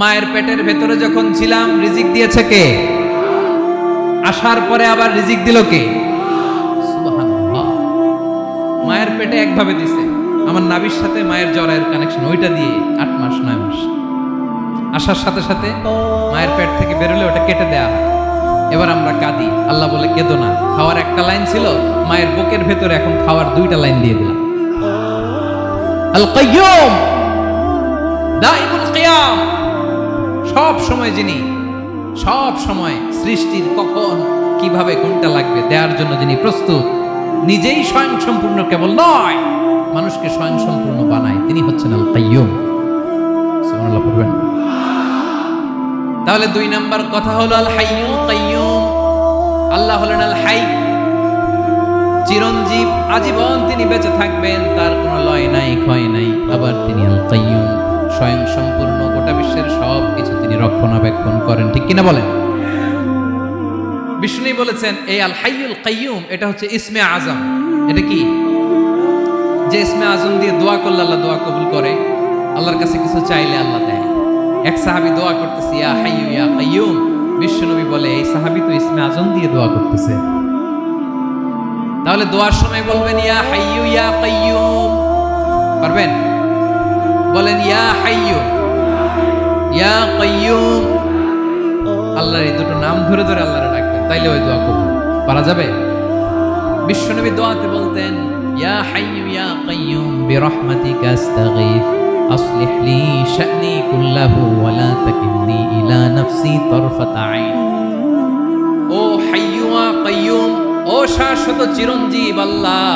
মায়ের পেটের ভেতরে যখন ছিলাম, রিজিক দিয়েছে কে? আসার পরে আবার রিজিক দিল কে? মায়ের পেটে একভাবে দিছে। আমার নাবির সাথে মায়ের জরায়ের কানেকশন ওইটা দিয়ে আট মাস, নয় মাস। আসার সাথে সাথে মায়ের পেট থেকে বেরোলে ওটা কেটে দেয়া হয়। এবার আমরা কাঁদি। আল্লাহ বলে, কেঁদো না। খাওয়ার একটা লাইন ছিল, মায়ের বুকের ভেতরে এখন খাওয়ার দুইটা লাইন দিয়ে দিলাম। আল কাইয়ুম দাইমুল কিয়াম। সব সময় যিনি, সব সময় সৃষ্টির কখন কীভাবে কোনটা লাগবে দেওয়ার জন্য যিনি প্রস্তুত, নিজেই স্বয়ং সম্পূর্ণ কেবল নয়, মানুষকে স্বয়ং সম্পূর্ণ বানায়, তিনি হচ্ছেন তাহলে দুই নাম্বার কথা হলো আল হাইয়ুম কাইয়ুম। আল্লাহ হলেন আল হাই চিরঞ্জীব, আজীবন তিনি বেঁচে থাকবেন, তার কোনো লয় নাই, ক্ষয় নাই, আবার তিনি আল কাইয়ুম স্বয়ং সম্পূর্ণ রক্ষণাবেক্ষণ করেন, ঠিক কিনা বলেন? বিষ্ণু বলেছেন, এই আল হাইয়ুল কাইয়ুম, এটা হচ্ছে ইসমে আজম। এটা কি? যে ইসমে আজম দিয়ে দোয়া করলে আল্লাহ দোয়া কবুল করে, আল্লাহর কাছে কিছু চাইলে আল্লাহ দেয়। এক সাহাবি দোয়া করতেছে, ইয়া হাইয়ু, ইয়া কাইয়ুম। বিশ্বনবী বলে, এই সাহাবি তো ইসমে আজম দিয়ে দোয়া করতেছে। তাহলে দোয়ার সময় বলবেন, ইয়া হাইয়ু, ইয়া কাইয়ুম। পারবেন? বলেন, ইয়া হাইয়ু। ইয়া কাইয়ুম আল্লাহর এই দুটো নাম ধরে ধরে আল্লাহরে ডাকবেন তাইলে ওই দোয়া করবেন পারা যাবে বিশ্বনবী দোয়াতে বলতেন ইয়া হাইয়ু ইয়া কাইয়ুম বিরহমাতিকা আস্তাগীথ أصلح لي شأني كله ولا تكلني إلى نفسي طرفة عين ও হাইয়ুয়া কাইয়ুম ও শাশ্বত চিরঞ্জীব আল্লাহ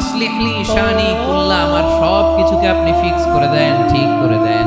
আসলিহলি শানি কুল্লা আমার সব কিছুকে আপনি ফিক্স করে দেন ঠিক করে দেন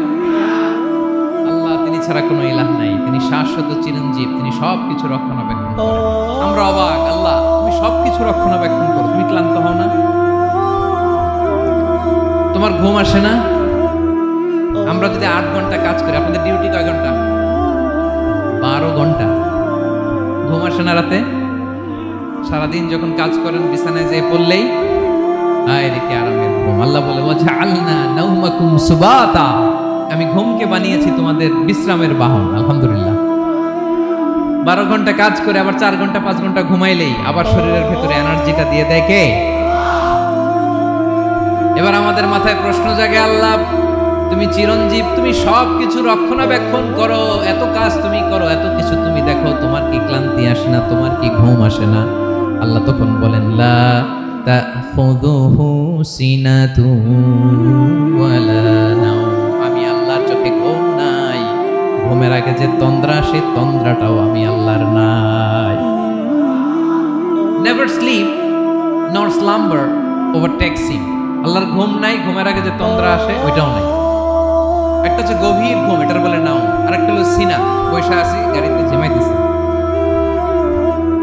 ছাড়া কোনো ইলাহ নাই। তিনি শাশ্বত চিরঞ্জীব, তিনি সব কিছু রক্ষণাবেক্ষণ আমরা অবাক, আল্লাহ, তুমি সব কিছু রক্ষণাবেক্ষণ করো, তুমি ক্লান্ত হও না? তোমার ঘুম আসে না? আমরা যদি আট ঘণ্টা কাজ করি, আপনাদের ডিউটি কয় ঘণ্টা? বারো ঘণ্টা। ঘুম আসে না রাতে? সারাদিন যখন কাজ করেন, বিছানায় যেয়ে পড়লেই আয় রেখে আরামের ঘুম। আল্লাহ বলে আল্লাহ নাউমাকুম সুবাতা। আমি ঘুমকে বানিয়েছি তোমাদের বিশ্রামের বাহন, আলহামদুলিল্লাহ। বারো ঘণ্টা কাজ করে আবার চার ঘণ্টা, পাঁচ ঘণ্টা ঘুমাইলেই আবার শরীরের ভেতরে এনার্জিটা দিয়ে দেয় কে? এবার আমাদের মাথায় প্রশ্ন জাগে, আল্লাহ, তুমি চিরঞ্জীব, তুমি সব কিছু রক্ষণাবেক্ষণ করো, এত কাজ তুমি করো, এত কিছু তুমি দেখো, তোমার কি ক্লান্তি আসে না, তোমার কি ঘুম আসে না? আল্লাহ তখন বলেন, লা তাখুযুহু সিনাতুন ওয়ালা ঘুমের আগে যে তন্দ্রা, সে তন্দ্রাটাও আমি আল্লাহর নাই। Never sleep nor slumber overtakes আল্লাহর ঘুম নাই ঘুমের আগে যে তন্দ্রা আসে, ওইটাও নাই। একটা হচ্ছে গভীর ঘুম, এটার বলে নাও আর একটা হলো সিনা বৈশা আছি, গাড়িতে ঝিমাইতেছে।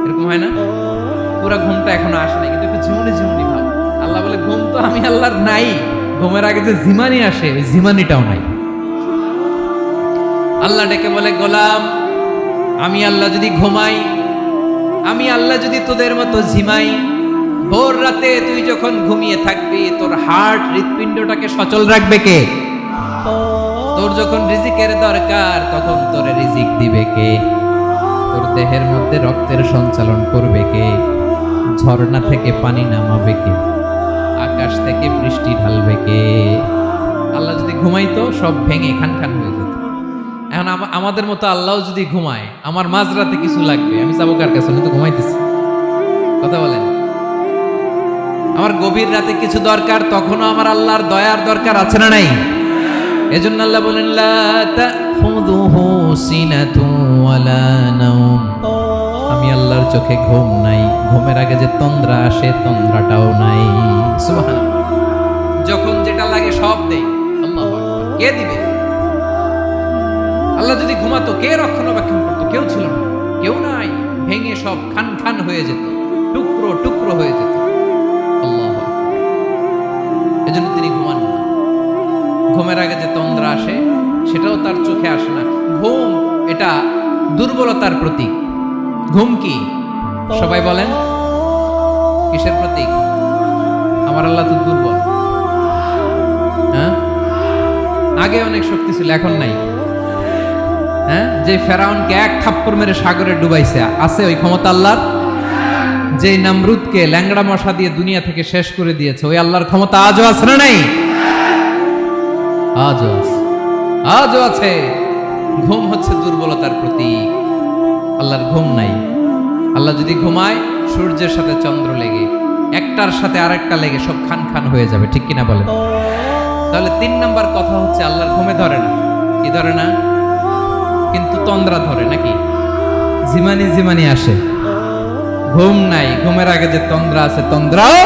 এরকম হয় না? পুরা ঘুমটা এখনও আসে নাই, কিন্তু একটু ঝিমুনি ঝিমুনি ভাব। আল্লাহ বলে, ঘুম তো আমি আল্লাহর নাই। ঘুমের আগে যে জিমানি আসে, ওই জিমানিটাও নাই। আল্লাহ ডেকে বলে, গোলাম, আমি আল্লাহ যদি ঘুমাই, আমি আল্লাহ যদি তোদের মতো ঝিমাই, ভোর রাতে তুই যখন ঘুমিয়ে থাকবি, তোর হার্ট হৃৎপিণ্ডটাকে সচল রাখবে কে? তোর যখন রিজিকের দরকার, তখন তোর রিজিক দিবে কে? তোর দেহের মধ্যে রক্তের সঞ্চালন করবে কে? ঝর্ণা থেকে পানি নামাবে কে? আকাশ থেকে বৃষ্টি ঢালবে কে? আল্লাহ যদি ঘুমাইতো, সব ভেঙে খান খান হয়ে যেত। এখন আমা- আমাদের মতো আল্লাহ যদি ঘুমায়, আমার মাঝরাতে কিছু লাগবে, আমি যাব কার কাছে? তো ঘুমাইতেছি। কথা বলেন। আমার গভীর রাতে কিছু দরকার, তখনও আমার আল্লাহর দয়ার দরকার আছে না নাই? এজন্য আল্লাহ বলেন আমি আল্লাহর চোখে ঘুম নাই। ঘুমের আগে যে তন্দ্রা আসে, তন্দ্রাটাও নাই। যখন যেটা লাগে সব আল্লাহু কে দিবে? আল্লাহ যদি ঘুমাতো, কে রক্ষণাবেক্ষণ করতো? কেউ ছিল না। কেউ নাই, ভেঙে সব খান খান হয়ে যেত, টুকরো টুকরো হয়ে যেত। আল্লাহ এজন্য তিনি ঘুমান না। ঘুমের আগে যে তন্দ্রা আসে, সেটাও তার চোখে আসে না। ঘুম, এটা দুর্বলতার প্রতীক। ঘুম কি? সবাই বলেন, কিসের প্রতীক? আমার আল্লাহ তো দুর্বল। হ্যাঁ? আগে অনেক শক্তি ছিল, এখন নাই। হ্যাঁ? যে ফেরাউনকে এক থাপ্পড় মেরে সাগরে ডুবাইছে। আছে ওই ক্ষমতা আল্লাহর? যে নামরুদকে ল্যাংড়া মশা দিয়ে দুনিয়া থেকে শেষ করে দিয়েছে, ওই আল্লাহর ক্ষমতা আজও আছে না নাই? আজও আছে। আজও আছে। ঘুম হচ্ছে দুর্বলতার প্রতীক। আল্লাহর ঘুম নাই। আল্লাহ যদি ঘুমায়, সূর্যের সাথে চন্দ্র লেগে, একটার সাথে আরেকটা লেগে সব খান খান হয়ে যাবে, ঠিক কিনা বলেন? তাহলে তিন নাম্বার কথা হচ্ছে, আল্লাহর ঘুমে ধরে না। কি ধরে না? কিন্তু তন্দ্রা ধরে নাকি? জিমানি জিমানি আসে। ঘুম নাই, ঘুমের আগে যে তন্দ্রা আছে, তন্দ্রাও